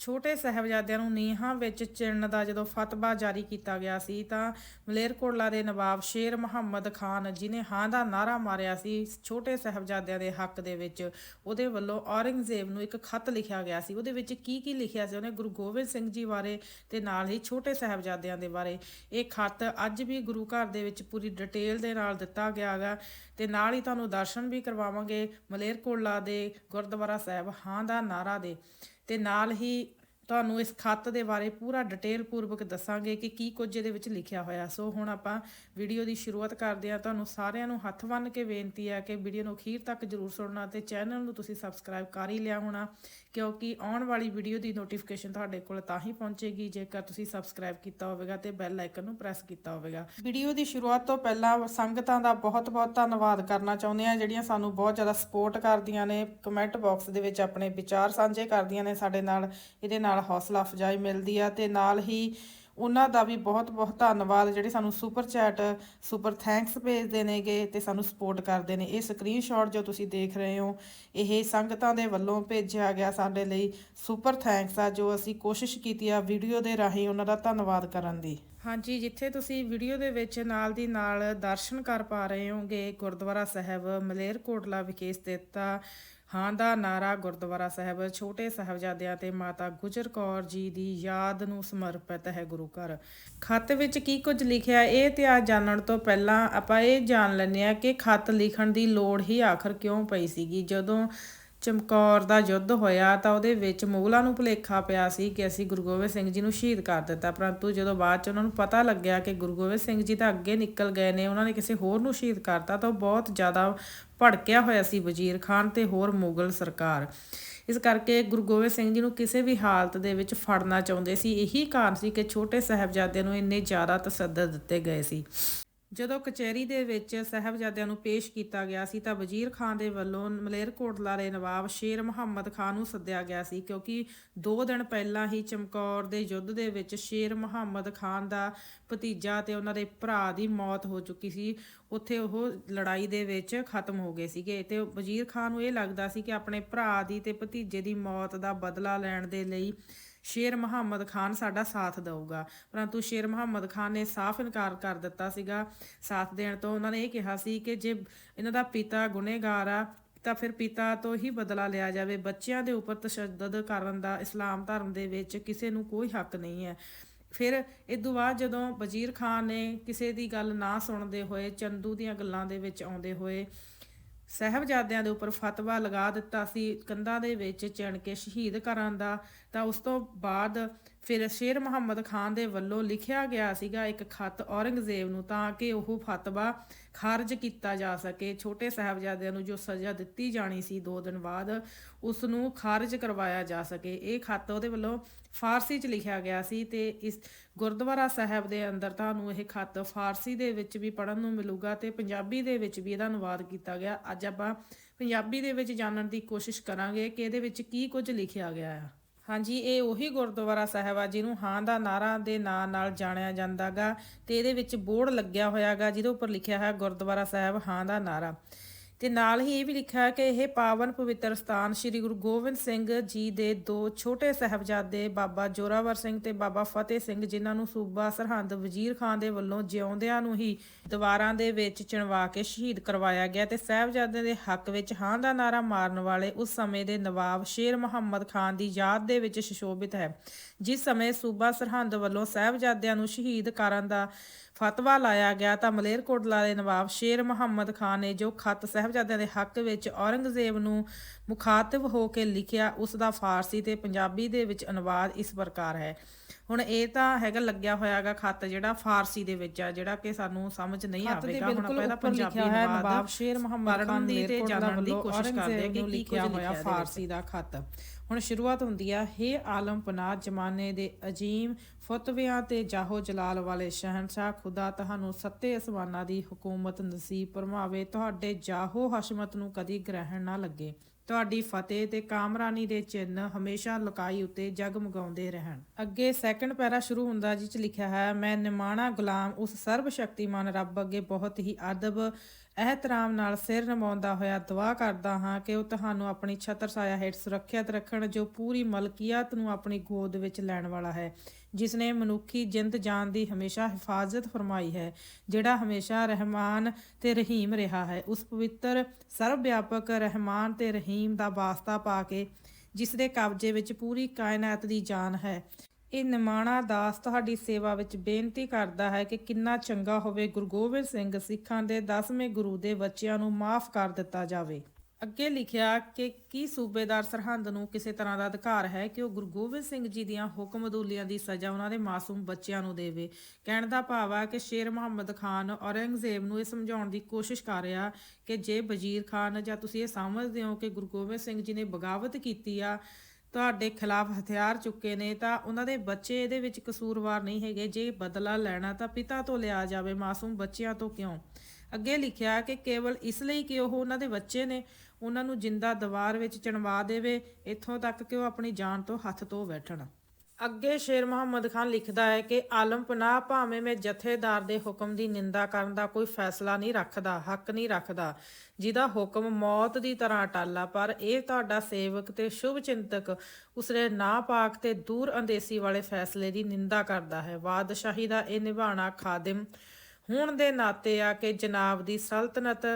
ਛੋਟੇ ਸਾਹਿਬਜ਼ਾਦਿਆਂ ਨੂੰ ਨੀਹਾਂ ਵਿੱਚ ਚਿਣਨ ਦਾ ਜਦੋਂ ਫਤਵਾ ਜਾਰੀ ਕੀਤਾ ਗਿਆ ਸੀ ਤਾਂ ਮਲੇਰਕੋਟਲਾ ਦੇ ਨਵਾਬ ਸ਼ੇਰ ਮੁਹੰਮਦ ਖਾਨ ਜਿਨੇ ਹਾਂ ਦਾ ਨਾਰਾ ਮਾਰਿਆ ਸੀ, ਛੋਟੇ ਸਾਹਿਬਜ਼ਾਦਿਆਂ ਦੇ ਹੱਕ ਦੇ ਵਿੱਚ ਉਹਦੇ ਵੱਲੋਂ ਔਰੰਗਜ਼ੇਬ ਨੂੰ ਇੱਕ ਖੱਤ ਲਿਖਿਆ ਗਿਆ ਸੀ। ਉਹਦੇ ਵਿੱਚ ਕੀ ਕੀ ਲਿਖਿਆ ਸੀ? ਉਹਨੇ ਗੁਰੂ ਗੋਬਿੰਦ ਸਿੰਘ ਜੀ ਬਾਰੇ ਤੇ ਨਾਲ ਹੀ ਛੋਟੇ ਸਾਹਿਬਜ਼ਾਦਿਆਂ ਦੇ ਬਾਰੇ ਇਹ ਖਤ ਅੱਜ ਵੀ ਗੁਰੂ ਘਰ ਦੇ ਵਿੱਚ ਪੂਰੀ ਡਿਟੇਲ ਦੇ ਨਾਲ ਦਿੱਤਾ ਗਿਆ ਹੈਗਾ ਤੇ ਨਾਲ ਹੀ ਤੁਹਾਨੂੰ ਦਰਸ਼ਨ ਵੀ ਕਰਵਾਵਾਂਗੇ ਮਲੇਰਕੋਟਲਾ ਦੇ ਗੁਰਦੁਆਰਾ ਸਾਹਿਬ ਹਾਂ ਦਾ ਨਾਰਾ ਦੇ। ਤੇ ਨਾਲ ਹੀ ਤੁਹਾਨੂੰ ਇਸ ਖੱਤ ਦੇ ਬਾਰੇ ਪੂਰਾ ਡਿਟੇਲ ਪੂਰਵਕ ਦੱਸਾਂਗੇ ਕਿ ਕੀ ਕੁਝ ਇਹਦੇ ਵਿੱਚ ਲਿਖਿਆ ਹੋਇਆ। ਸੋ ਹੁਣ ਆਪਾਂ ਵੀਡੀਓ ਦੀ ਸ਼ੁਰੂਆਤ ਕਰਦੇ ਹਾਂ। ਤੁਹਾਨੂੰ ਸਾਰਿਆਂ ਨੂੰ ਹੱਥ ਬੰਨ੍ਹ ਕੇ ਬੇਨਤੀ ਹੈ ਕਿ ਵੀਡੀਓ ਨੂੰ ਅਖੀਰ ਤੱਕ ਜਰੂਰ ਸੁਣਨਾ ਤੇ ਚੈਨਲ ਨੂੰ ਤੁਸੀਂ ਸਬਸਕ੍ਰਾਈਬ ਕਰ ਹੀ ਲਿਆ ਹੋਣਾ। ਕਿਉਂਕਿ ਆਉਣ ਵਾਲੀ ਵੀਡੀਓ ਦੀ ਨੋਟੀਫਿਕੇਸ਼ਨ ਤੁਹਾਡੇ ਕੋਲ ਤਾਂ ਹੀ ਪਹੁੰਚੇਗੀ, ਜੇਕਰ ਤੁਸੀਂ ਸਬਸਕ੍ਰਾਈਬ ਕੀਤਾ ਹੋਵੇਗਾ ਤੇ ਬੈਲ ਆਈਕਨ ਨੂੰ ਪ੍ਰੈਸ ਕੀਤਾ ਹੋਵੇਗਾ। ਵੀਡੀਓ ਦੀ ਸ਼ੁਰੂਆਤ ਤੋਂ ਪਹਿਲਾਂ ਸੰਗਤਾਂ ਦਾ ਬਹੁਤ-ਬਹੁਤ ਧੰਨਵਾਦ ਕਰਨਾ ਚਾਹੁੰਦੇ ਆ ਜਿਹੜੀਆਂ ਸਾਨੂੰ ਬਹੁਤ ਜ਼ਿਆਦਾ ਸਪੋਰਟ ਕਰਦੀਆਂ ਨੇ ਕਮੈਂਟ ਬਾਕਸ ਦੇ ਵਿੱਚ ਆਪਣੇ ਵਿਚਾਰ ਸਾਂਝੇ ਕਰਦੀਆਂ ਨੇ, ਸਾਡੇ ਨਾਲ ਇਹਦੇ ਨਾਲ ਹੌਸਲਾ ਅਫਜਾਈ ਮਿਲਦੀ ਆ ਤੇ ਨਾਲ ਹੀ ਉਹਨਾਂ ਦਾ ਵੀ ਬਹੁਤ-ਬਹੁਤ ਧੰਨਵਾਦ ਜਿਹੜੇ ਸਾਨੂੰ ਸੁਪਰ ਚੈਟ ਸੁਪਰ ਥੈਂਕਸ ਭੇਜਦੇ ਨੇਗੇ ਤੇ ਸਾਨੂੰ ਸਪੋਰਟ ਕਰਦੇ ਨੇ। ਇਹ ਸਕਰੀਨਸ਼ਾਟ ਜੋ ਤੁਸੀਂ ਦੇਖ ਰਹੇ ਹੋ, ਇਹ ਸੰਗਤਾਂ ਦੇ ਵੱਲੋਂ ਭੇਜਿਆ ਗਿਆ ਸਾਡੇ ਲਈ ਸੁਪਰ ਥੈਂਕਸ ਆ, ਜੋ ਅਸੀਂ ਕੋਸ਼ਿਸ਼ ਕੀਤੀ ਆ ਵੀਡੀਓ ਦੇ ਰਾਹੀਂ ਉਹਨਾਂ ਦਾ ਧੰਨਵਾਦ ਕਰਨ ਦੀ। ਹਾਂਜੀ, ਜਿੱਥੇ ਤੁਸੀਂ ਵੀਡੀਓ ਦੇ ਵਿੱਚ ਨਾਲ ਦੀ ਨਾਲ ਦਰਸ਼ਨ ਕਰ ਪਾ ਰਹੇ ਹੋਗੇ, ਗੁਰਦੁਆਰਾ ਸਾਹਿਬ, ਮਲੇਰਕੋਟਲਾ ਵਿਖੇ ਸਥਿਤ ਆ। ਹਾਂ ਦਾ ਨਾਰਾ ਗੁਰਦੁਆਰਾ ਸਾਹਿਬ ਛੋਟੇ ਸਾਹਿਬਜ਼ਾਦਿਆਂ ਤੇ ਮਾਤਾ ਗੁਜਰ ਕੌਰ ਜੀ ਦੀ ਯਾਦ ਨੂੰ ਸਮਰਪਿਤ ਹੈ ਗੁਰੂ ਘਰ। ਖੱਤ ਵਿੱਚ ਕੀ ਕੁਝ ਲਿਖਿਆ ਇਹ ਇਤਿਹਾਸ ਜਾਣਨ ਤੋਂ ਪਹਿਲਾਂ ਆਪਾਂ ਇਹ ਜਾਣ ਲੈਂਦੇ ਆ ਕਿ ਖੱਤ ਲਿਖਣ ਦੀ ਲੋੜ ਹੀ ਆਖਰ ਕਿਉਂ ਪਈ ਸੀਗੀ। ਜਦੋਂ ਚਮਕੌਰ ਦਾ ਯੁੱਧ ਹੋਇਆ ਤਾਂ ਉਹਦੇ ਵਿੱਚ ਮੁਗਲਾਂ ਨੂੰ ਭੁਲੇਖਾ ਪਿਆ ਸੀ ਕਿ ਅਸੀਂ ਗੁਰੂ ਗੋਬਿੰਦ ਸਿੰਘ ਜੀ ਨੂੰ ਸ਼ਹੀਦ ਕਰ ਦਿੱਤਾ। ਪਰੰਤੂ ਜਦੋਂ ਬਾਅਦ ਚ ਉਹਨਾਂ ਨੂੰ ਪਤਾ ਲੱਗਿਆ ਕਿ ਗੁਰੂ ਗੋਬਿੰਦ ਸਿੰਘ ਜੀ ਤਾਂ ਅੱਗੇ ਨਿਕਲ ਗਏ ਨੇ, ਉਹਨਾਂ ਨੇ ਕਿਸੇ ਹੋਰ ਨੂੰ ਸ਼ਹੀਦ ਕਰਤਾ ਤਾਂ ਉਹ ਬਹੁਤ ਜ਼ਿਆਦਾ ਭੜਕਿਆ ਹੋਇਆ ਸੀ ਵਜ਼ੀਰ ਖਾਨ ਤੇ ਹੋਰ ਮੁਗਲ ਸਰਕਾਰ। ਇਸ ਕਰਕੇ ਗੁਰੂ ਗੋਬਿੰਦ ਸਿੰਘ ਜੀ ਨੂੰ ਕਿਸੇ ਵੀ ਹਾਲਤ ਦੇ ਵਿੱਚ ਫੜਨਾ ਚਾਹੁੰਦੇ ਸੀ। ਇਹੀ ਕਾਰਨ ਸੀ ਕਿ ਛੋਟੇ ਸਾਹਿਬਜ਼ਾਦਿਆਂ ਨੂੰ ਇੰਨੇ ਜ਼ਿਆਦਾ ਤਸੱਦਦ ਦਿੱਤੇ ਗਏ ਸੀ। ਜਦੋਂ ਕਚਹਿਰੀ ਦੇ ਵਿੱਚ ਸਾਹਿਬਜ਼ਾਦਿਆਂ ਨੂੰ ਪੇਸ਼ ਕੀਤਾ ਗਿਆ ਸੀ ਤਾਂ ਵਜ਼ੀਰ ਖਾਨ ਦੇ ਵੱਲੋਂ ਮਲੇਰਕੋਟਲਾ ਦੇ ਨਵਾਬ ਸ਼ੇਰ ਮੁਹੰਮਦ ਖਾਨ ਨੂੰ ਸੱਦਿਆ ਗਿਆ ਸੀ ਕਿਉਂਕਿ 2 ਦਿਨ ਪਹਿਲਾਂ ਹੀ ਚਮਕੌਰ ਦੇ ਯੁੱਧ ਦੇ ਵਿੱਚ ਸ਼ੇਰ ਮੁਹੰਮਦ ਖਾਨ ਦਾ ਭਤੀਜਾ ਤੇ ਉਹਨਾਂ ਦੇ ਭਰਾ ਦੀ ਮੌਤ ਹੋ ਚੁੱਕੀ ਸੀ। ਉੱਥੇ ਉਹ ਲੜਾਈ ਦੇ ਵਿੱਚ ਖਤਮ ਹੋ ਗਏ ਸੀਗੇ ਤੇ ਵਜ਼ੀਰ ਖਾਨ ਨੂੰ ਇਹ ਲੱਗਦਾ ਸੀ ਕਿ ਆਪਣੇ ਭਰਾ ਦੀ ਤੇ ਭਤੀਜੇ ਦੀ ਮੌਤ ਦਾ ਬਦਲਾ ਲੈਣ ਦੇ ਲਈ ਸ਼ੇਰ ਮੁਹੰਮਦ ਖਾਨ ਸਾਡਾ ਸਾਥ ਦਊਗਾ। ਪਰੰਤੂ ਸ਼ੇਰ ਮੁਹੰਮਦ ਖਾਨ ਨੇ ਸਾਫ਼ ਇਨਕਾਰ ਕਰ ਦਿੱਤਾ ਸੀਗਾ। ਸਾਥ ਦੇਣ ਤੋਂ ਉਹਨਾਂ ਨੇ ਇਹ ਕਿਹਾ ਸੀ ਕਿ ਜੇ ਇਹਨਾਂ ਦਾ ਪਿਤਾ ਗੁਨੇਗਾਰ ਆ, ਤਾਂ ਫਿਰ ਪਿਤਾ ਤੋਂ ਹੀ ਬਦਲਾ ਲਿਆ ਜਾਵੇ। ਬੱਚਿਆਂ ਦੇ ਉੱਪਰ ਤਸ਼ੱਦਦ ਕਰਨ ਦਾ ਇਸਲਾਮ ਧਰਮ ਦੇ ਵਿੱਚ ਕਿਸੇ ਨੂੰ ਕੋਈ ਹੱਕ ਨਹੀਂ ਹੈ। ਫਿਰ ਇਸ ਤੋਂ ਬਾਅਦ ਜਦੋਂ ਵਜ਼ੀਰ ਖਾਨ ਨੇ ਕਿਸੇ ਦੀ ਗੱਲ ਨਾ ਸੁਣਦੇ ਹੋਏ ਚੰਦੂ ਦੀਆਂ ਗੱਲਾਂ ਦੇ ਵਿੱਚ ਆਉਂਦੇ ਹੋਏ ਸਹਿਬਜ਼ਾਦਿਆਂ ਦੇ ਉੱਪਰ ਫਤਵਾ ਲਗਾ ਦਿੱਤਾ ਸੀ। ਕੰਧਾਂ ਦੇ ਵਿੱਚ ਚਿਣ ਕੇ ਸ਼ਹੀਦ ਕਰਨ ਦਾ ਤਾਂ ਉਸ ਤੋਂ ਬਾਅਦ ਫਿਰ ਸ਼ੇਰ ਮੁਹੰਮਦ ਖਾਨ ਦੇ ਵੱਲੋਂ ਲਿਖਿਆ ਗਿਆ ਸੀਗਾ, ਇੱਕ ਖੱਤ ਔਰੰਗਜ਼ੇਬ ਨੂੰ ਤਾਂ ਕਿ ਉਹ ਫਤਵਾ ਖਾਰਜ ਕੀਤਾ ਜਾ ਸਕੇ। ਛੋਟੇ ਸਾਹਿਬਜ਼ਾਦਿਆਂ ਨੂੰ ਜੋ ਸਜ਼ਾ ਦਿੱਤੀ ਜਾਣੀ ਸੀ 2 ਦਿਨ ਬਾਅਦ, ਉਸ ਨੂੰ ਖਾਰਜ ਕਰਵਾਇਆ ਜਾ ਸਕੇ। ਇਹ ਖਤ ਉਹਦੇ ਵੱਲੋਂ ਫਾਰਸੀ 'ਚ ਲਿਖਿਆ ਗਿਆ ਸੀ ਤੇ ਇਸ ਗੁਰਦੁਆਰਾ ਸਾਹਿਬ ਦੇ ਅੰਦਰ ਤੁਹਾਨੂੰ ਇਹ ਖੱਤ ਫਾਰਸੀ ਦੇ ਵਿੱਚ ਵੀ ਪੜਨ ਨੂੰ ਮਿਲੂਗਾ ਤੇ ਪੰਜਾਬੀ ਦੇ ਵਿੱਚ ਵੀ ਇਹਦਾ ਅਨੁਵਾਦ ਕੀਤਾ ਗਿਆ। ਅੱਜ ਆਪਾਂ ਪੰਜਾਬੀ ਦੇ ਵਿੱਚ ਜਾਣਨ ਦੀ ਕੋਸ਼ਿਸ਼ ਕਰਾਂਗੇ ਕਿ ਇਹਦੇ ਵਿੱਚ ਕੀ ਕੁਝ ਲਿਖਿਆ ਗਿਆ ਆ। ਹਾਂਜੀ, ਇਹ ਉਹੀ ਗੁਰਦੁਆਰਾ ਸਾਹਿਬ ਆ, ਜਿਹਨੂੰ ਹਾਂ ਦਾ ਨਾਰਾ ਦੇ ਨਾਂ ਨਾਲ ਜਾਣਿਆ ਜਾਂਦਾਗਾ ਤੇ ਇਹਦੇ ਵਿੱਚ ਬੋਰਡ ਲੱਗਿਆ ਹੋਇਆਗਾ, ਜਿਹਦੇ ਉੱਪਰ ਲਿਖਿਆ ਹੈ ਗੁਰਦੁਆਰਾ ਸਾਹਿਬ ਹਾਂ ਦਾ ਨਾਰਾ। ਤੇ ਨਾਲ ਹੀ ਇਹ ਵੀ ਲਿਖਿਆ ਕਿ ਇਹ ਪਾਵਨ ਪਵਿੱਤਰ ਸਥਾਨ ਸ੍ਰੀ ਗੁਰੂ ਗੋਬਿੰਦ ਸਿੰਘ ਜੀ ਦੇ ਦੋ ਛੋਟੇ ਸਹਿਬਜ਼ਾਦੇ ਬਾਬਾ ਜੋਰਾਵਰ ਸਿੰਘ ਤੇ ਬਾਬਾ ਫਤਿਹ ਸਿੰਘ, ਜਿਨ੍ਹਾਂ ਨੂੰ ਸੂਬਾ ਸਰਹੰਦ ਵਜ਼ੀਰ ਖਾਨ ਦੇ ਵੱਲੋਂ ਜਿਉਂਦਿਆਂ ਨੂੰ ਹੀ ਦੀਵਾਰਾਂ ਦੇ ਵਿੱਚ ਚਿਣਵਾ ਕੇ ਸ਼ਹੀਦ ਕਰਵਾਇਆ ਗਿਆ ਤੇ ਸਹਿਬਜ਼ਾਦਿਆਂ ਦੇ ਹੱਕ ਵਿੱਚ ਹਾਂ ਦਾ ਨਾਰਾ ਮਾਰਨ ਵਾਲੇ ਉਸ ਸਮੇਂ ਦੇ ਨਵਾਬ ਸ਼ੇਰ ਮੁਹੰਮਦ ਖਾਨ ਦੀ ਯਾਦ ਦੇ ਵਿੱਚ ਸ਼ਸ਼ੋਭਿਤ ਹੈ। ਜਿਸ ਸਮੇਂ ਸੂਬਾ ਸਰਹੰਦ ਵੱਲੋਂ ਸਹਿਬਜ਼ਾਦਿਆਂ ਨੂੰ ਸ਼ਹੀਦ ਕਰਨ ਦਾ ਫਤਵਾ ਲਾਇਆ ਗਿਆ ਤਾਂ ਮਲੇਰਕੋਟਲਾ ਦੇ ਨਵਾਬ ਸ਼ੇਰ ਮੁਹੰਮਦ ਖਾਨ ਨੇ ਜੋ ਖੱਤ ਸਹਿਬਜ਼ਾਦਿਆਂ ਦੇ ਹੱਕ ਵਿੱਚ ਔਰੰਗਜ਼ੇਬ ਨੂੰ ਮੁਖਾਤਬ ਹੋ ਕੇ ਲਿਖਿਆ ਉਸ ਦਾ ਫਾਰਸੀ ਤੇ ਪੰਜਾਬੀ ਦੇ ਵਿੱਚ ਅਨੁਵਾਦ ਇਸ ਪ੍ਰਕਾਰ ਹੈ। ਹੁਣ ਇਹ ਤਾਂ ਹੈਗਾ ਲੱਗਿਆ ਹੋਇਆਗਾ ਖੱਤ ਜਿਹੜਾ ਫਾਰਸੀ ਦੇ ਵਿੱਚ ਆ ਜਿਹੜਾ ਕਿ ਸਾਨੂੰ ਸਮਝ ਨਹੀਂ ਆਵੇਗਾ। ਹੁਣ ਆਪਾਂ ਇਹਦਾ ਪੰਜਾਬੀ ਅਨੁਵਾਦ ਨਵਾਬ ਸ਼ੇਰ ਮੁਹੰਮਦ ਖਾਨ ਦੀ ਤੇ ਜਾਣਨ ਦੀ ਕੋਸ਼ਿਸ਼ ਕਰਦੇ ਕਿ ਕੀ ਲਿਖਿਆ ਹੋਇਆ ਫਾਰਸੀ ਦਾ ਖੱਤ। ਹੁਣ ਸ਼ੁਰੂਆਤ ਹੁੰਦੀ ਆ ਹੇ ਆਲਮ ਪਨਾਹ ਜਮਾਨੇ ਦੇ ਅਜੀਮ ਫਤਵਿਆਂ ਤੇ ਜਾਹੋ ਜਲਾਲ ਵਾਲੇ ਸ਼ਹਿਨशाह ਖੁਦਾ ਤੁਹਾਨੂੰ ਸੱਤੇ ਅਸਮਾਨਾਂ ਦੀ ਹਕੂਮਤ ਨਸੀਬ ਫਰਮਾਵੇ। ਤੁਹਾਡੇ ਜਾਹੋ ਹਸ਼ਮਤ ਨੂੰ ਕਦੀ ਗ੍ਰਹਿਣ ਨਾ ਲੱਗੇ। ਤੁਹਾਡੀ ਫਤਿਹ ਤੇ ਕਾਮਰਾਨੀ ਦੇ ਚਿੰਨ ਹਮੇਸ਼ਾ ਲੁਕਾਈ ਉਤੇ ਜਗਮਗਾਉਂਦੇ ਰਹਿਣ। ਅੱਗੇ ਸੈਕੰਡ ਪੈਰਾ ਸ਼ੁਰੂ ਹੁੰਦਾ ਜਿਸ ਚ ਲਿਖਿਆ ਹੈ, ਮੈਂ ਨਿਮਾਣਾ ਗੁਲਾਮ, ਉਸ ਸਰਬ ਸ਼ਕਤੀਮਾਨ ਰੱਬ ਅੱਗੇ ਬਹੁਤ ਹੀ ਅਦਬ ehਤਰਾਮ ਨਾਲ ਸਿਰ ਨਮਾਉਂਦਾ ਹੋਇਆ ਦੁਆ ਕਰਦਾ ਹਾਂ ਕਿ ਉਹ ਤੁਹਾਨੂੰ ਆਪਣੀ ਛਤਰ ਛਾਇਆ ਹੇਠ ਸੁਰੱਖਿਅਤ ਰੱਖਣ ਜੋ ਪੂਰੀ ਮਲਕੀਅਤ ਨੂੰ ਆਪਣੀ ਗੋਦ ਵਿੱਚ ਲੈਣ ਵਾਲਾ ਹੈ, ਜਿਸ ਨੇ ਮਨੁੱਖੀ ਜਿੰਦ ਜਾਨ ਦੀ ਹਮੇਸ਼ਾ ਹਿਫਾਜ਼ਤ ਫਰਮਾਈ ਹੈ, ਜਿਹੜਾ ਹਮੇਸ਼ਾ ਰਹਿਮਾਨ ਤੇ ਰਹੀਮ ਰਿਹਾ ਹੈ। ਉਸ ਪਵਿੱਤਰ ਸਰਵ ਵਿਆਪਕ ਰਹਿਮਾਨ ਤੇ ਰਹੀਮ ਦਾ ਵਾਸਤਾ ਪਾ ਕੇ, ਜਿਸ ਦੇ ਕਬਜ਼ੇ ਵਿੱਚ ਪੂਰੀ ਕਾਇਨਾਤ ਦੀ ਜਾਨ ਹੈ। ਇਹ ਨਿਮਾਣਾ ਦਾਸ ਤੁਹਾਡੀ ਸੇਵਾ ਵਿੱਚ ਬੇਨਤੀ ਕਰਦਾ ਹੈ ਕਿ ਕਿੰਨਾ ਚੰਗਾ ਹੋਵੇ, ਗੁਰੂ ਗੋਬਿੰਦ ਸਿੰਘ ਸਿੱਖਾਂ ਦੇ 10ਵੇਂ ਗੁਰੂ ਦੇ ਬੱਚਿਆਂ ਨੂੰ ਮਾਫ ਕਰ ਦਿੱਤਾ ਜਾਵੇ। ਅੱਗੇ ਲਿਖਿਆ ਕਿ ਕੀ ਸੂਬੇਦਾਰ ਸਰਹੰਦ ਨੂੰ ਕਿਸੇ ਤਰ੍ਹਾਂ ਦਾ ਅਧਿਕਾਰ ਹੈ ਕਿ ਉਹ ਗੁਰੂ ਗੋਬਿੰਦ ਸਿੰਘ ਜੀ ਦੀਆਂ ਹੁਕਮਦੂਲੀਆਂ ਦੀ ਸਜ਼ਾ ਉਹਨਾਂ ਦੇ ਮਾਸੂਮ ਬੱਚਿਆਂ ਨੂੰ ਦੇਵੇ। ਕਹਿਣ ਦਾ ਭਾਵ ਆ ਕਿ ਸ਼ੇਰ ਮੁਹੰਮਦ ਖਾਨ ਔਰੰਗਜ਼ੇਬ ਨੂੰ ਇਹ ਸਮਝਾਉਣ ਦੀ ਕੋਸ਼ਿਸ਼ ਕਰ ਰਿਹਾ ਕਿ ਜੇ ਵਜ਼ੀਰ ਖਾਨ ਜਾਂ ਤੁਸੀਂ ਇਹ ਸਮਝਦੇ ਹੋ ਕਿ ਗੁਰੂ ਗੋਬਿੰਦ ਸਿੰਘ ਜੀ ਨੇ ਬਗਾਵਤ ਕੀਤੀ ਆ ਤੁਹਾਡੇ ਖਿਲਾਫ ਹਥਿਆਰ ਚੁੱਕੇ ਨੇ ਤਾਂ ਉਹਨਾਂ ਦੇ ਬੱਚੇ ਇਹਦੇ ਵਿੱਚ ਕਸੂਰਵਾਰ ਨਹੀਂ ਹੈਗੇ। ਜੇ ਬਦਲਾ ਲੈਣਾ ਤਾਂ ਪਿਤਾ ਤੋਂ ਲਿਆ ਜਾਵੇ, ਮਾਸੂਮ ਬੱਚਿਆਂ ਤੋਂ ਕਿਉਂ? ਅੱਗੇ ਲਿਖਿਆ ਕਿ ਕੇਵਲ ਇਸ ਲਈ ਕਿ ਉਹ ਉਹਨਾਂ ਦੇ ਬੱਚੇ ਨੇ, ਉਹਨਾਂ ਨੂੰ ਜਿੰਦਾ ਦੀਵਾਰ ਵਿੱਚ ਚਣਵਾ ਦੇਵੇ, ਇੱਥੋਂ ਤੱਕ ਕਿ ਉਹ ਆਪਣੀ ਜਾਨ ਤੋਂ ਹੱਥ ਧੋ ਬੈਠਣ। ਅੱਗੇ ਸ਼ੇਰ ਮੁਹੰਮਦ ਖਾਨ ਲਿਖਦਾ ਹੈ ਕਿ ਆਲਮ ਪਨਾਹ ਭਾਵੇਂ ਮੈਂ ਜਥੇਦਾਰ ਦੇ ਹੁਕਮ ਦੀ ਨਿੰਦਾ ਕਰਨ ਦਾ ਕੋਈ ਫੈਸਲਾ ਨਹੀਂ ਰੱਖਦਾ, ਹੱਕ ਨਹੀਂ ਰੱਖਦਾ। ਜਿਹਦਾ ਹੁਕਮ ਮੌਤ ਦੀ ਤਰ੍ਹਾਂ ਟਾਲਾ ਪਰ ਇਹ ਤੁਹਾਡਾ ਸੇਵਕ ਤੇ ਸ਼ੁਭ ਚਿੰਤਕ ਉਸਰੇ ਨਾਪਾਕ ਤੇ ਦੂਰ ਅੰਦੇਸੀ ਵਾਲੇ ਫੈਸਲੇ ਦੀ ਨਿੰਦਾ ਕਰਦਾ ਹੈ। ਬਾਦਸ਼ਾਹੀ ਦਾ ਇਹ ਨਿਭਾਣਾ ਖਾਦਮ ਹੁਣ ਦੇ ਨਾਤੇ ਆ ਕਿ ਜਨਾਬ ਦੀ ਸਲਤਨਤ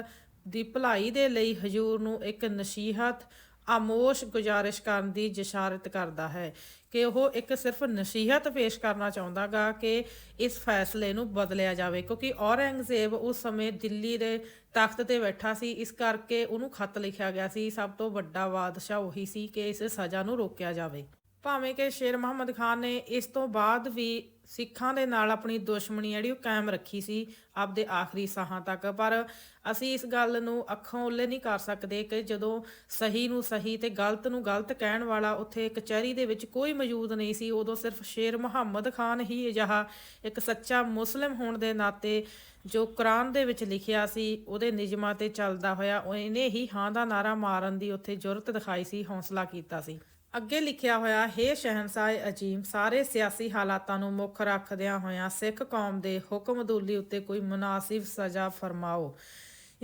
ਦੀ ਭਲਾਈ ਦੇ ਲਈ ਹਜੂਰ ਨੂੰ ਇੱਕ ਨਸੀਹਤ ਆਮੋਸ਼ ਗੁਜ਼ਾਰਿਸ਼ ਕਰਨ ਦੀ ਜਸ਼ਾਰਤ ਕਰਦਾ ਹੈ ਕਿ ਉਹ ਇੱਕ ਸਿਰਫ ਨਸੀਹਤ ਪੇਸ਼ ਕਰਨਾ ਚਾਹੁੰਦਾਗਾ ਕਿ ਇਸ ਫੈਸਲੇ ਨੂੰ ਬਦਲਿਆ ਜਾਵੇ, ਕਿਉਂਕਿ ਔਰੰਗਜ਼ੇਬ ਉਸ ਸਮੇਂ ਦਿੱਲੀ ਦੇ ਤਖਤ ਤੇ ਬੈਠਾ ਸੀ, ਇਸ ਕਰਕੇ ਉਹਨੂੰ ਖਤ ਲਿਖਿਆ ਗਿਆ ਸੀ। ਸਭ ਤੋਂ ਵੱਡਾ ਬਾਦਸ਼ਾਹ ਉਹੀ ਸੀ ਕਿ ਇਸ ਸਜ਼ਾ ਨੂੰ ਰੋਕਿਆ ਜਾਵੇ। ਭਾਵੇਂ ਕਿ ਸ਼ੇਰ ਮੁਹੰਮਦ ਖਾਨ ਨੇ ਇਸ ਤੋਂ ਬਾਅਦ ਵੀ ਸਿੱਖਾਂ ਦੇ ਨਾਲ ਆਪਣੀ ਦੁਸ਼ਮਣੀ ਜਿਹੜੀ ਉਹ ਕਾਇਮ ਰੱਖੀ ਸੀ ਆਪਦੇ ਆਖਰੀ ਸਾਹਾਂ ਤੱਕ। ਪਰ ਅਸੀਂ ਇਸ ਗੱਲ ਨੂੰ ਅੱਖੋਂ ਉੱਲੇ ਨਹੀਂ ਕਰ ਸਕਦੇ ਕਿ ਜਦੋਂ ਸਹੀ ਨੂੰ ਸਹੀ ਤੇ ਗਲਤ ਨੂੰ ਗਲਤ ਕਹਿਣ ਵਾਲਾ ਉੱਥੇ ਕਚਹਿਰੀ ਦੇ ਵਿੱਚ ਕੋਈ ਮੌਜੂਦ ਨਹੀਂ ਸੀ, ਉਦੋਂ ਸਿਰਫ ਸ਼ੇਰ ਮੁਹੰਮਦ ਖਾਨ ਹੀ ਅਜਿਹਾ ਇੱਕ ਸੱਚਾ ਮੁਸਲਿਮ ਹੋਣ ਦੇ ਨਾਤੇ ਜੋ ਕੁਰਾਨ ਦੇ ਵਿੱਚ ਲਿਖਿਆ ਸੀ, ਉਹਦੇ ਨਿਯਮਾਂ ਤੇ ਚੱਲਦਾ ਹੋਇਆ, ਉਹਨੇ ਹੀ ਹਾਂ ਦਾ ਨਾਰਾ ਮਾਰਨ ਦੀ ਉੱਥੇ ਜੁਰਤ ਦਿਖਾਈ ਸੀ, ਹੌਸਲਾ ਕੀਤਾ ਸੀ। ਅੱਗੇ ਲਿਖਿਆ ਹੋਇਆ, ਹੈ ਸ਼ਹਿਨशाह ਅਜੀਮ, ਸਾਰੇ ਸਿਆਸੀ ਹਾਲਾਤਾਂ ਨੂੰ ਮੁੱਖ ਰੱਖਦਿਆਂ ਹੋਇਆਂ ਸਿੱਖ ਕੌਮ ਦੇ ਹੁਕਮ ਅਦੂਲੀ ਉੱਤੇ ਕੋਈ ਮੁਨਾਸਿਬ ਸਜ਼ਾ ਫਰਮਾਓ।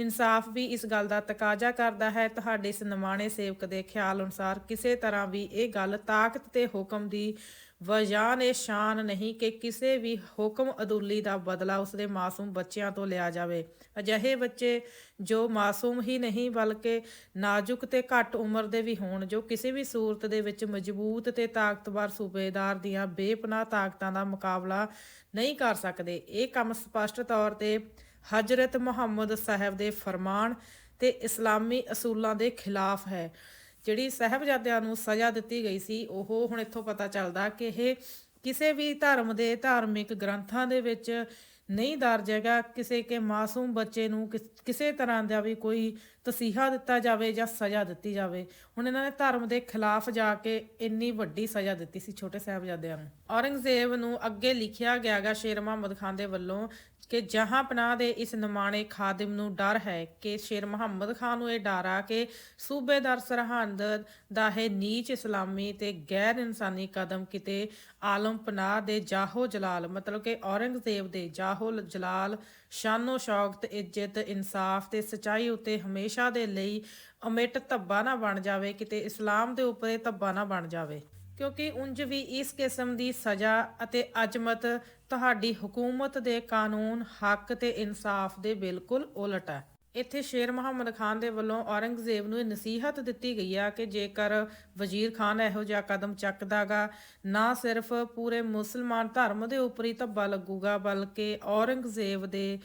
ਇਨਸਾਫ ਵੀ ਇਸ ਗੱਲ ਦਾ ਤਕਾਜ਼ਾ ਕਰਦਾ ਹੈ। ਤੁਹਾਡੇ ਇਸ ਨਿਮਾਣੇ ਸੇਵਕ ਦੇ ਖਿਆਲ ਅਨੁਸਾਰ ਕਿਸੇ ਤਰ੍ਹਾਂ ਵੀ ਇਹ ਗੱਲ ਤਾਕਤ ਤੇ ਹੁਕਮ ਦੀ ਵਜਾਨ ਇਹ ਸ਼ਾਨ ਨਹੀਂ ਕਿ ਕਿਸੇ ਵੀ ਹੁਕਮ ਅਦੂਲੀ ਦਾ ਬਦਲਾ ਉਸਦੇ ਮਾਸੂਮ ਬੱਚਿਆਂ ਤੋਂ ਲਿਆ ਜਾਵੇ। ਅਜਿਹੇ ਬੱਚੇ ਜੋ ਮਾਸੂਮ ਹੀ ਨਹੀਂ ਬਲਕਿ ਨਾਜ਼ੁਕ ਤੇ ਘੱਟ ਉਮਰ ਦੇ ਵੀ ਹੋਣ, ਜੋ ਕਿਸੇ ਵੀ ਸੂਰਤ ਦੇ ਵਿੱਚ ਮਜ਼ਬੂਤ ਤੇ ਤਾਕਤਵਰ ਸੂਬੇਦਾਰ ਦੀਆਂ ਬੇਪਨਾਹ ਤਾਕਤਾਂ ਦਾ ਮੁਕਾਬਲਾ ਨਹੀਂ ਕਰ ਸਕਦੇ, ਇਹ ਕੰਮ ਸਪਸ਼ਟ ਤੌਰ ਤੇ ਹਜ਼ਰਤ ਮੁਹੰਮਦ ਸਾਹਿਬ ਦੇ ਫਰਮਾਨ ਤੇ ਇਸਲਾਮੀ ਅਸੂਲਾਂ ਦੇ ਖਿਲਾਫ ਹੈ। ਜਿਹੜੀ ਸਹਿਬਜ਼ਾਦਿਆਂ ਨੂੰ ਸਜ਼ਾ ਦਿੱਤੀ ਗਈ ਸੀ, ਉਹ ਹੁਣ ਇੱਥੋਂ ਪਤਾ ਚੱਲਦਾ ਕਿ ਇਹ ਕਿਸੇ ਵੀ ਧਰਮ ਦੇ ਧਾਰਮਿਕ ਗ੍ਰੰਥਾਂ ਦੇ ਵਿੱਚ ਨਹੀਂ ਦਰਜ ਹੈਗਾ। ਕਿਸੇ ਕੇ ਮਾਸੂਮ ਬੱਚੇ ਨੂੰ ਕਿਸ- ਕਿਸੇ ਤਰ੍ਹਾਂ ਦਾ ਵੀ ਕੋਈ ਤਸੀਹਾ ਦਿੱਤਾ ਜਾਵੇ ਜਾਂ ਸਜ਼ਾ ਦਿੱਤੀ ਜਾਵੇ। ਹੁਣ ਇਹਨਾਂ ਨੇ ਧਰਮ ਦੇ ਖਿਲਾਫ ਜਾ ਕੇ ਇੰਨੀ ਵੱਡੀ ਸਜ਼ਾ ਦਿੱਤੀ ਸੀ ਛੋਟੇ ਸਾਹਿਬਜ਼ਾਦਿਆਂ ਨੂੰ। ਔਰੰਗਜ਼ੇਬ ਨੂੰ ਅੱਗੇ ਲਿਖਿਆ ਗਿਆਗਾ ਸ਼ੇਰ ਮੁਹੰਮਦ ਖਾਨ ਦੇ ਵੱਲੋਂ ਕਿ ਜਹਾਂ ਪਨਾਹ ਦੇ ਇਸ ਨਿਮਾਣੇ ਖਾਦਮ ਨੂੰ ਡਰ ਹੈ ਕਿ ਸ਼ੇਰ ਮੁਹੰਮਦ ਖਾਨ ਨੂੰ ਇਹ ਡਰ ਆ ਕਿ ਸੂਬੇਦਾਰ ਸਰਹੰਦ ਦਾ ਇਹ ਨੀਚ ਇਸਲਾਮੀ ਤੇ ਗੈਰ ਇਨਸਾਨੀ ਕਦਮ ਕਿਤੇ ਆਲਮ ਪਨਾਹ ਦੇ ਜਾਹੋ ਜਲਾਲ, ਮਤਲਬ ਕਿ ਔਰੰਗਜ਼ੇਬ ਦੇ ਜਾਹੋ ਜਲਾਲ, ਸ਼ਾਨੋ ਸ਼ੌਕਤ ਇੱਜ਼ਤ, ਇਨਸਾਫ ਤੇ ਸਚਾਈ ਉੱਤੇ ਹਮੇਸ਼ਾ ਦੇ ਲਈ ਅਮਿਟ ਧੱਬਾ ਨਾ ਬਣ ਜਾਵੇ, ਕਿਤੇ ਇਸਲਾਮ ਦੇ ਉੱਪਰ ਧੱਬਾ ਨਾ ਬਣ ਜਾਵੇ। ਕਿਉਂਕਿ ਉਂਝ ਵੀ ਇਸ ਕਿਸਮ ਦੀ ਸਜ਼ਾ ਅਤੇ ਅਜ਼ਮਤ ਤੁਹਾਡੀ ਹਕੂਮਤ ਦੇ ਕਾਨੂੰਨ, ਹੱਕ ਤੇ ਇਨਸਾਫ ਦੇ ਬਿਲਕੁਲ ਉਲਟ ਹੈ। ਇੱਥੇ ਸ਼ੇਰ ਮੁਹੰਮਦ ਖਾਨ ਦੇ ਵੱਲੋਂ ਔਰੰਗਜ਼ੇਬ ਨੂੰ ਇਹ ਨਸੀਹਤ ਦਿੱਤੀ ਗਈ ਆ ਕਿ ਜੇਕਰ ਵਜ਼ੀਰ ਖਾਨ ਇਹੋ ਜਿਹਾ ਕਦਮ ਚੱਕਦਾਗਾ, ਨਾ ਸਿਰਫ ਪੂਰੇ ਮੁਸਲਮਾਨ ਧਰਮ ਦੇ ਉੱਪਰ ਹੀ ਧੱਬਾ ਲੱਗੂਗਾ, ਬਲਕਿ ਔਰੰਗਜ਼ੇਬ ਦੇ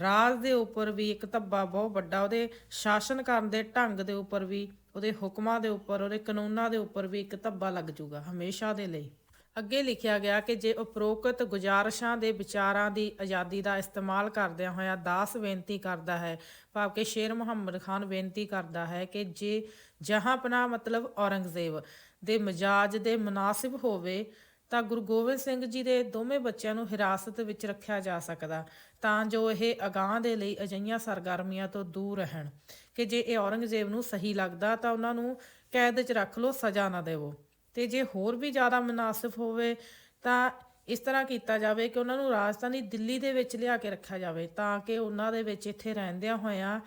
ਰਾਜ ਦੇ ਉੱਪਰ ਵੀ ਇੱਕ ਧੱਬਾ ਬਹੁਤ ਵੱਡਾ, ਉਹਦੇ ਸ਼ਾਸਨ ਕਰਨ ਦੇ ਢੰਗ ਦੇ ਉੱਪਰ ਵੀ, ਉਹਦੇ ਹੁਕਮਾਂ ਦੇ ਉੱਪਰ, ਉਹਦੇ ਕਾਨੂੰਨਾਂ ਦੇ ਉੱਪਰ ਵੀ ਇੱਕ ਧੱਬਾ ਲੱਗ ਜਾਊਗਾ, ਹਮੇਸ਼ਾ ਦੇ ਲਈ। ਅੱਗੇ ਲਿਖਿਆ ਗਿਆ ਕਿ ਜੇ ਉਪਰੋਕਤ ਗੁਜ਼ਾਰਿਸ਼ਾਂ ਦੇ ਵਿਚਾਰਾਂ ਦੀ ਆਜ਼ਾਦੀ ਦਾ ਇਸਤੇਮਾਲ ਕਰਦਿਆਂ ਹੋਇਆ ਦਾਸ ਬੇਨਤੀ ਕਰਦਾ ਹੈ ਭਾਵ ਕਿ ਸ਼ੇਰ ਮੁਹੰਮਦ ਖਾਨ ਬੇਨਤੀ ਕਰਦਾ ਹੈ ਕਿ ਜੇ ਜਹਾਂ ਪਨਾਹ ਮਤਲਬ ਔਰੰਗਜ਼ੇਬ ਦੇ ਮਜਾਜ ਦੇ ਮੁਨਾਸਿਬ ਹੋਵੇ ਤਾਂ ਗੁਰੂ ਗੋਬਿੰਦ ਸਿੰਘ ਜੀ ਦੇ ਦੋਵੇਂ ਬੱਚਿਆਂ ਨੂੰ ਹਿਰਾਸਤ ਵਿੱਚ ਰੱਖਿਆ ਜਾ ਸਕਦਾ, ਤਾਂ ਜੋ ਇਹ ਅਗਾਹ ਦੇ ਲਈ ਅਜਈਆਂ ਸਰਗਰਮੀਆਂ ਤੋਂ ਦੂਰ ਰਹਿਣ। ਕਿ ਜੇ ਇਹ ਔਰੰਗਜ਼ੇਬ ਨੂੰ ਸਹੀ ਲੱਗਦਾ, ਤਾਂ ਉਹਨਾਂ ਨੂੰ ਕੈਦ 'ਚ ਰੱਖ ਲਓ, ਸਜ਼ਾ ਨਾ ਦੇਵੋ। ਤੇ ਜੇ ਹੋਰ ਵੀ ਜ਼ਿਆਦਾ ਮੁਨਾਸਿਬ ਹੋਵੇ, ਤਾਂ ਇਸ ਤਰ੍ਹਾਂ ਕੀਤਾ ਜਾਵੇ ਕਿ ਉਹਨਾਂ ਨੂੰ ਰਾਜਧਾਨੀ ਦਿੱਲੀ ਦੇ ਵਿੱਚ ਲਿਆ ਕੇ ਰੱਖਿਆ ਜਾਵੇ, ਤਾਂ ਕਿ ਉਹਨਾਂ ਦੇ ਵਿੱਚ ਇੱਥੇ ਰਹਿੰਦਿਆਂ ਹੋਇਆਂ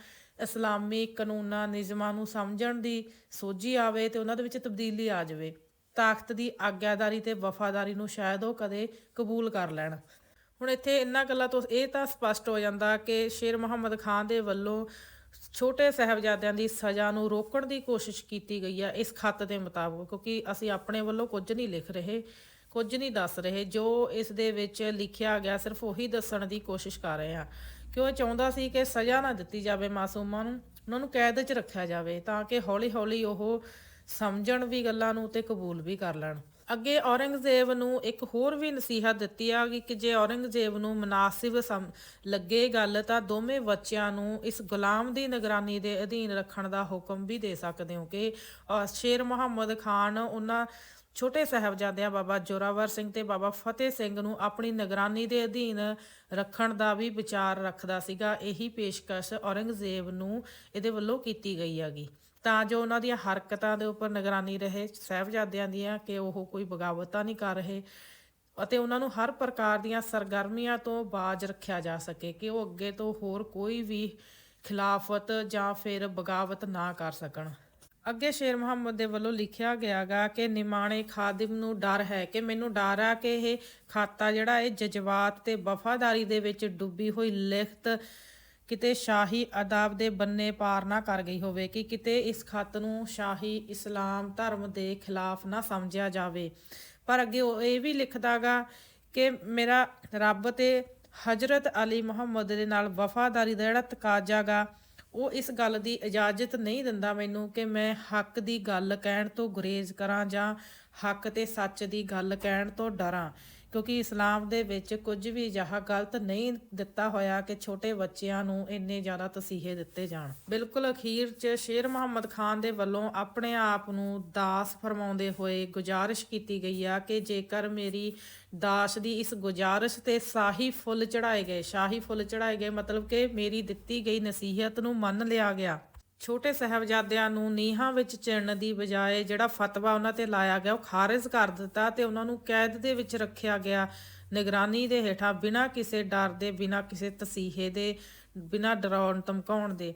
ਇਸਲਾਮੀ ਕਾਨੂੰਨਾਂ, ਨਿਯਮਾਂ ਨੂੰ ਸਮਝਣ ਦੀ ਸੋਝੀ ਆਵੇ ਤੇ ਉਹਨਾਂ ਦੇ ਵਿੱਚ ਤਬਦੀਲੀ ਆ ਜਾਵੇ। ਤਾਕਤ ਦੀ ਆਗਿਆਦਾਰੀ ਤੇ ਵਫਾਦਾਰੀ ਨੂੰ ਸ਼ਾਇਦ ਉਹ ਕਦੇ ਕਬੂਲ ਕਰ ਲੈਣ। ਹੁਣ ਇੱਥੇ ਇਹਨਾਂ ਗੱਲਾਂ ਤੋਂ ਇਹ ਤਾਂ ਸਪਸ਼ਟ ਹੋ ਜਾਂਦਾ ਕਿ ਸ਼ੇਰ ਮੁਹੰਮਦ ਖਾਨ ਦੇ ਵੱਲੋਂ ਛੋਟੇ ਸਾਹਿਬਜ਼ਾਦਿਆਂ ਦੀ ਸਜ਼ਾ ਨੂੰ ਰੋਕਣ ਦੀ ਕੋਸ਼ਿਸ਼ ਕੀਤੀ ਗਈ ਹੈ ਇਸ ਖੱਤ ਦੇ ਮੁਤਾਬਕ, ਕਿਉਂਕਿ ਅਸੀਂ ਆਪਣੇ ਵੱਲੋਂ ਕੁਝ ਨਹੀਂ ਲਿਖ ਰਹੇ, ਕੁਝ ਨਹੀਂ ਦੱਸ ਰਹੇ, ਜੋ ਇਸ ਦੇ ਵਿੱਚ ਲਿਖਿਆ ਗਿਆ ਸਿਰਫ ਉਹੀ ਦੱਸਣ ਦੀ ਕੋਸ਼ਿਸ਼ ਕਰ ਰਹੇ ਹਾਂ। ਕਿ ਉਹ ਚਾਹੁੰਦਾ ਸੀ ਕਿ ਸਜ਼ਾ ਨਾ ਦਿੱਤੀ ਜਾਵੇ ਮਾਸੂਮਾਂ ਨੂੰ, ਉਹਨਾਂ ਨੂੰ ਕੈਦ 'ਚ ਰੱਖਿਆ ਜਾਵੇ ਤਾਂ ਕਿ ਹੌਲੀ-ਹੌਲੀ ਉਹ ਸਮਝਣ ਵੀ ਗੱਲਾਂ ਨੂੰ ਤੇ ਕਬੂਲ ਵੀ ਕਰ ਲੈਣ। ਅੱਗੇ ਔਰੰਗਜ਼ੇਬ ਨੂੰ ਇੱਕ ਹੋਰ ਵੀ ਨਸੀਹਤ ਦਿੱਤੀ ਆ ਕਿ ਜੇ ਔਰੰਗਜ਼ੇਬ ਨੂੰ ਮناسب ਲੱਗੇ ਗੱਲ ਤਾਂ ਦੋਵੇਂ ਬੱਚਿਆਂ ਨੂੰ ਇਸ ਗੁਲਾਮ ਦੀ ਨਿਗਰਾਨੀ ਦੇ ਅਧੀਨ ਰੱਖਣ ਦਾ ਹੁਕਮ ਵੀ ਦੇ ਸਕਦੇ ਹੋ ਕਿ ਸ਼ੇਰ ਮੁਹੰਮਦ ਖਾਨ ਉਹਨਾਂ ਛੋਟੇ ਸਾਹਿਬਜ਼ਾਦਿਆਂ ਬਾਬਾ ਜੋਰਾਵਰ ਸਿੰਘ ਤੇ ਬਾਬਾ ਫਤਿਹ ਸਿੰਘ ਨੂੰ ਆਪਣੀ ਨਿਗਰਾਨੀ ਦੇ ਅਧੀਨ ਰੱਖਣ ਦਾ ਵੀ ਵਿਚਾਰ ਰੱਖਦਾ ਸੀਗਾ। ਇਹੀ ਪੇਸ਼ਕਸ਼ ਔਰੰਗਜ਼ੇਬ ਨੂੰ ਇਹਦੇ ਵੱਲੋਂ ਕੀਤੀ ਗਈ ਹੈਗੀ। ਤਾਂ ਜੋ ਉਹਨਾਂ ਦੀਆਂ ਹਰਕਤਾਂ ਦੇ ਉੱਪਰ ਨਿਗਰਾਨੀ ਰਹੇ, ਸਾਹਿਬਜ਼ਾਦਿਆਂ ਦੀਆਂ ਕਿ ਉਹ ਕੋਈ ਬਗਾਵਤਾਂ ਨਹੀਂ ਕਰ ਰਹੇ ਅਤੇ ਉਹਨਾਂ ਨੂੰ ਹਰ ਪ੍ਰਕਾਰ ਦੀਆਂ ਸਰਗਰਮੀਆਂ ਤੋਂ ਬਾਜ ਰੱਖਿਆ ਜਾ ਸਕੇ ਕਿ ਉਹ ਅੱਗੇ ਤੋਂ ਹੋਰ ਕੋਈ ਵੀ ਖਿਲਾਫਤ ਜਾਂ ਫਿਰ ਬਗਾਵਤ ਨਾ ਕਰ ਸਕਣ। ਅੱਗੇ ਸ਼ੇਰ ਮੁਹੰਮਦ ਦੇ ਵੱਲੋਂ ਲਿਖਿਆ ਗਿਆਗਾ ਕਿ ਨਿਮਾਣੇ ਖਾਦਿਮ ਨੂੰ ਡਰ ਹੈ ਕਿ ਮੈਨੂੰ ਡਰ ਆ ਕਿ ਇਹ ਖਾਤਾ ਜਿਹੜਾ ਇਹ ਜਜ਼ਬਾਤ ਤੇ ਵਫਾਦਾਰੀ ਦੇ ਵਿੱਚ ਡੁੱਬੀ ਹੋਈ ਲਿਖਤ ਕਿਤੇ ਸ਼ਾਹੀ ਅਦਾਬ ਦੇ ਬੰਨੇ ਪਾਰ ਨਾ ਕਰ ਗਈ ਹੋਵੇ ਕਿ ਕਿਤੇ ਇਸ ਖਤ ਨੂੰ ਸ਼ਾਹੀ ਇਸਲਾਮ ਧਰਮ ਦੇ ਖਿਲਾਫ ਨਾ ਸਮਝਿਆ ਜਾਵੇ। ਪਰ ਅੱਗੇ ਉਹ ਇਹ ਵੀ ਲਿਖਦਾਗਾ ਕਿ ਮੇਰਾ ਰੱਬ ਤੇ ਹਜਰਤ ਅਲੀ ਮੁਹੰਮਦ ਦੇ ਨਾਲ ਵਫਾਦਾਰੀ ਦਾ ਜਿਹੜਾ ਤਕਾਜ਼ਾਗਾ ਉਹ ਇਸ ਗੱਲ ਦੀ ਇਜਾਜ਼ਤ ਨਹੀਂ ਦਿੰਦਾ ਮੈਨੂੰ ਕਿ ਮੈਂ ਹੱਕ ਦੀ ਗੱਲ ਕਹਿਣ ਤੋਂ ਗੁਰੇਜ਼ ਕਰਾਂ ਜਾਂ ਹੱਕ ਤੇ ਸੱਚ ਦੀ ਗੱਲ ਕਹਿਣ ਤੋਂ ਡਰਾਂ। ਕਿਉਂਕਿ ਇਸਲਾਮ ਦੇ ਵਿੱਚ ਕੁਝ ਵੀ ਅਜਿਹਾ ਗਲਤ ਨਹੀਂ ਦਿੱਤਾ ਹੋਇਆ ਕਿ ਛੋਟੇ ਬੱਚਿਆਂ ਨੂੰ ਇੰਨੇ ਜ਼ਿਆਦਾ ਤਸੀਹੇ ਦਿੱਤੇ ਜਾਣ। ਬਿਲਕੁਲ ਅਖੀਰ 'ਚ ਸ਼ੇਰ ਮੁਹੰਮਦ ਖਾਨ ਦੇ ਵੱਲੋਂ ਆਪਣੇ ਆਪ ਨੂੰ ਦਾਸ ਫਰਮਾਉਂਦੇ ਹੋਏ ਗੁਜ਼ਾਰਿਸ਼ ਕੀਤੀ ਗਈ ਆ ਕਿ ਜੇਕਰ ਮੇਰੀ ਦਾਸ ਦੀ ਇਸ ਗੁਜ਼ਾਰਿਸ਼ ਤੇ ਸਾਹੀ ਫੁੱਲ ਚੜਾਏ ਗਏ, ਸ਼ਾਹੀ ਫੁੱਲ ਚੜਾਏ ਗਏ, ਮਤਲਬ ਕਿ ਮੇਰੀ ਦਿੱਤੀ ਗਈ ਨਸੀਹਤ ਨੂੰ ਮੰਨ ਲਿਆ ਗਿਆ ਛੋਟੇ ਸਾਹਿਬਜ਼ਾਦਿਆਂ ਨੂੰ ਨੀਹਾਂ ਵਿੱਚ ਚਿਣਨ ਦੀ ਬਜਾਏ ਜਿਹੜਾ ਫਤਵਾ ਉਹਨਾਂ ਤੇ ਲਾਇਆ ਗਿਆ, ਉਹ ਖਾਰਜ ਕਰ ਦਿੱਤਾ ਤੇ ਉਹਨਾਂ ਨੂੰ ਕੈਦ ਦੇ ਵਿੱਚ ਰੱਖਿਆ ਗਿਆ। ਨਿਗਰਾਨੀ ਦੇ ਹੇਠਾਂ ਬਿਨਾਂ ਕਿਸੇ ਡਰ ਦੇ, ਬਿਨਾਂ ਕਿਸੇ ਤਸੀਹੇ ਦੇ, ਬਿਨਾਂ ਡਰਾਉਣ, ਧਮਕਾਉਣ ਦੇ।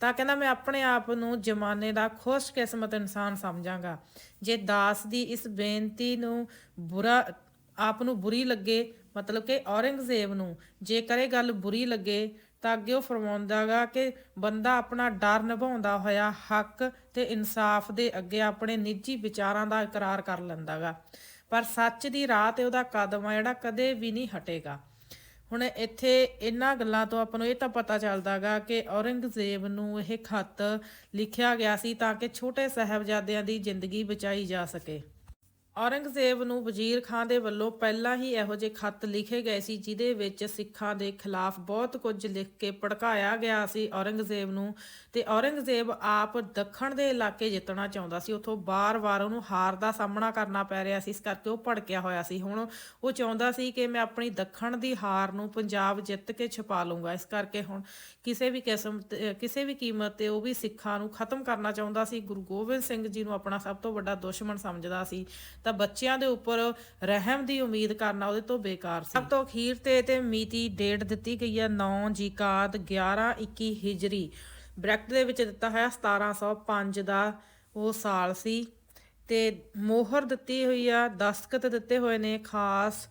ਤਾਂ ਕਹਿੰਦਾ, ਮੈਂ ਆਪਣੇ ਆਪ ਨੂੰ ਜਮਾਨੇ ਦਾ ਖੁਸ਼ਕਿਸਮਤ ਇਨਸਾਨ ਸਮਝਾਂਗਾ। ਜੇ ਦਾਸ ਦੀ ਇਸ ਬੇਨਤੀ ਨੂੰ ਬੁਰਾ, ਆਪ ਨੂੰ ਬੁਰੀ ਲੱਗੇ, ਮਤਲਬ ਕਿ ਔਰੰਗਜ਼ੇਬ ਨੂੰ ਜੇ ਕਰੇ ਗੱਲ ਬੁਰੀ ਲੱਗੇ ਤਾਂ ਅੱਗੇ ਉਹ ਫਰਮਾਉਂਦਾਗਾ ਕਿ ਬੰਦਾ ਆਪਣਾ ਡਰ ਨਿਭਾਉਂਦਾ ਹੋਇਆ ਹੱਕ ਤੇ ਇਨਸਾਫ ਦੇ ਅੱਗੇ ਆਪਣੇ ਨਿੱਜੀ ਵਿਚਾਰਾਂ ਦਾ ਇਕਰਾਰ ਕਰ ਲੈਂਦਾਗਾ। ਪਰ ਸੱਚ ਦੀ ਰਾਹ ਤੇ ਉਹਦਾ ਕਦਮ ਆ ਜਿਹੜਾ ਕਦੇ ਵੀ ਨਹੀਂ ਹਟੇਗਾ। ਹੁਣ ਇੱਥੇ ਇਹਨਾਂ ਗੱਲਾਂ ਤੋਂ ਆਪਾਂ ਨੂੰ ਇਹ ਤਾਂ ਪਤਾ ਚੱਲਦਾਗਾ ਕਿ ਔਰੰਗਜ਼ੇਬ ਨੂੰ ਇਹ ਖੱਤ ਲਿਖਿਆ ਗਿਆ ਸੀ ਤਾਂ ਕਿ ਛੋਟੇ ਸਾਹਿਬਜ਼ਾਦਿਆਂ ਦੀ ਜ਼ਿੰਦਗੀ ਬਚਾਈ ਜਾ ਸਕੇ। ਔਰੰਗਜ਼ੇਬ ਨੂੰ ਵਜ਼ੀਰ ਖਾਨ ਦੇ ਵੱਲੋਂ ਪਹਿਲਾਂ ਹੀ ਇਹੋ ਜਿਹੇ ਖੱਤ ਲਿਖੇ ਗਏ ਸੀ, ਜਿਹਦੇ ਵਿੱਚ ਸਿੱਖਾਂ ਦੇ ਖਿਲਾਫ ਬਹੁਤ ਕੁਝ ਲਿਖ ਕੇ ਭੜਕਾਇਆ ਗਿਆ ਸੀ ਔਰੰਗਜ਼ੇਬ ਨੂੰ। ਤੇ ਔਰੰਗਜ਼ੇਬ ਆਪ ਦੱਖਣ ਦੇ ਇਲਾਕੇ ਜਿੱਤਣਾ ਚਾਹੁੰਦਾ ਸੀ, ਉਥੋਂ ਬਾਰ-ਬਾਰ ਉਹਨੂੰ ਹਾਰ ਦਾ ਸਾਹਮਣਾ ਕਰਨਾ ਪੈ ਰਿਹਾ ਸੀ, ਇਸ ਕਰਕੇ ਉਹ ਭੜਕਿਆ ਹੋਇਆ ਸੀ। ਹੁਣ ਉਹ ਚਾਹੁੰਦਾ ਸੀ ਕਿ ਮੈਂ ਆਪਣੀ ਦੱਖਣ ਦੀ ਹਾਰ ਨੂੰ ਪੰਜਾਬ ਜਿੱਤ ਕੇ ਛਪਾ ਲੂੰਗਾ ਇਸ ਕਰਕੇ ਹੁਣ ਕਿਸੇ ਵੀ ਕਿਸਮ ਤੇ- ਕਿਸੇ ਵੀ ਕੀਮਤ ਤੇ ਉਹ ਵੀ ਸਿੱਖਾਂ ਨੂੰ ਖਤਮ ਕਰਨਾ ਚਾਹੁੰਦਾ ਸੀ। ਗੁਰੂ ਗੋਬਿੰਦ ਸਿੰਘ ਜੀ ਨੂੰ ਆਪਣਾ ਸਭ ਤੋਂ ਵੱਡਾ ਦੁਸ਼ਮਣ ਸਮਝਦਾ ਸੀ। ਤਾਂ ਬੱਚਿਆਂ ਦੇ ਉੱਪਰ ਰਹਿਮ ਦੀ ਉਮੀਦ ਕਰਨਾ ਉਹਦੇ ਤੋਂ ਬੇਕਾਰ ਸੀ। ਸਭ ਤੋਂ ਅਖੀਰ ਤੇ ਤੇ ਮਿਤੀ ਡੇਟ ਦਿੱਤੀ ਗਈ ਹੈ 9 ਜੀਕਾਤ 11 21 ਹਿਜਰੀ। ਬ੍ਰੈਕਟ ਦੇ ਵਿੱਚ ਦਿੱਤਾ ਹੋਇਆ 1705 ਦਾ ਉਹ ਸਾਲ ਸੀ ਤੇ ਮੋਹਰ ਦਿੱਤੀ ਹੋਈ ਆ, ਦਸਤਖਤ ਦਿੱਤੇ ਹੋਏ ਨੇ ਖਾਸ